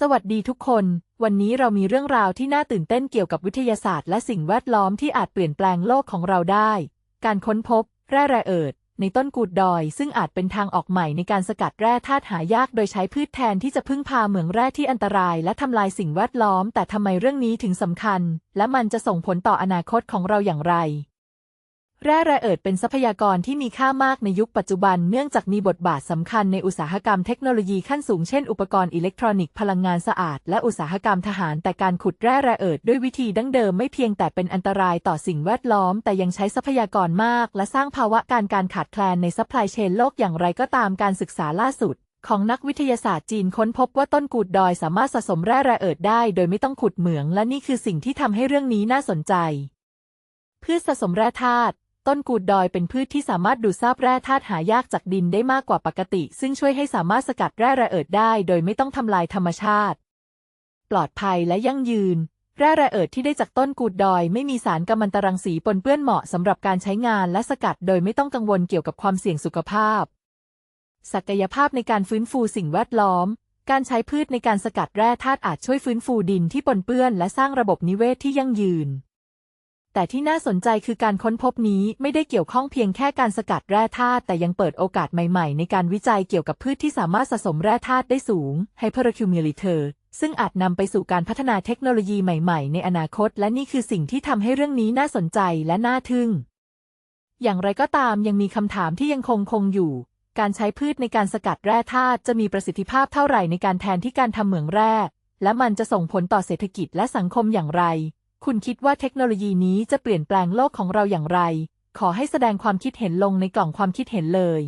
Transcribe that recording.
สวัสดีทุกคน วันนี้เรามีเรื่องราวที่น่าตื่นเต้นเกี่ยวกับวิทยาศาสตร์และสิ่งแวดล้อมที่อาจเปลี่ยนแปลงโลกของเราได้ การค้นพบ แร่แร่เอิด ในต้นกูดดอย ซึ่งอาจเป็นทางออกใหม่ในการสกัดแร่ธาตุหายากโดยใช้พืชแทนที่จะพึ่งพาเหมืองแร่ที่อันตราย และทำลายสิ่งแวดล้อม แต่ทำไมเรื่องนี้ถึงสำคัญ และมันจะส่งผลต่ออนาคตของเราอย่างไร แร่ระเอิดเป็นทรัพยากรที่มีค่ามากในยุคปัจจุบันเนื่องจากมีบทบาทสำคัญในอุตสาหกรรมเทคโนโลยีขั้นสูงเช่นอุปกรณ์อิเล็กทรอนิกส์พลังงานสะอาดและอุตสาหกรรมทหาร แต่การขุดแร่ระเอิดด้วยวิธีดั้งเดิมไม่เพียงแต่เป็นอันตรายต่อสิ่งแวดล้อม แต่ยังใช้ทรัพยากรมาก และสร้างภาวะการการขาดแคลนในซัพพลายเชนโลกอย่างไรก็ตามการศึกษาล่าสุดของนักวิทยาศาสตร์จีนค้นพบว่าต้นกูดดอยสามารถสะสมแร่ระเอิดได้ โดยไม่ต้องขุดเหมือง และนี่คือสิ่งที่ทำให้เรื่องนี้น่าสนใจพืชสะสมแร่ธาตุ ต้นกูดดอยเป็นพืชที่สามารถดูดซับแร่ธาตุหายากจากดินได้มากกว่าปกติ ซึ่งช่วยให้สามารถสกัดแร่ระเอิดได้ โดยไม่ต้องทำลายธรรมชาติ ปลอดภัยและยั่งยืน แร่ระเอิดที่ได้จากต้นกูดดอย ไม่มีสารกัมมันตรังสีปนเปื้อนเหมาะสำหรับการใช้งานและสกัดโดยไม่ต้องกังวลเกี่ยวกับความเสี่ยงสุขภาพ ศักยภาพในการฟื้นฟูสิ่งแวดล้อม การใช้พืชในการสกัดแร่ธาตุอาจช่วยฟื้นฟูดินที่ปนเปื้อนและสร้างระบบนิเวศที่ยั่งยืน แต่ที่น่าสนใจคือการค้นพบนี้ไม่ได้เกี่ยวข้องเพียงแค่การสกัดแร่ธาตุแต่ยังเปิดโอกาสใหม่ๆ ในการวิจัยเกี่ยวกับพืชที่สามารถสะสมแร่ธาตุได้สูง hyperaccumulator ซึ่งอาจนำไปสู่การพัฒนาเทคโนโลยีใหม่ๆ ในอนาคต และนี่คือสิ่งที่ทำให้เรื่องนี้น่าสนใจและน่าทึ่ง อย่างไรก็ตามยังมีคำถามที่ยังคงคงอยู่ การใช้พืชในการสกัดแร่ธาตุจะมีประสิทธิภาพเท่าไหร่ในการแทนที่การทำเหมืองแร่และมันจะส่งผลต่อเศรษฐกิจและสังคมอย่างไร คุณคิดว่าเทคโนโลยีนี้จะเปลี่ยนแปลงโลกของเราอย่างไร ขอให้แสดงความคิดเห็นลงในกล่องความคิดเห็นเลย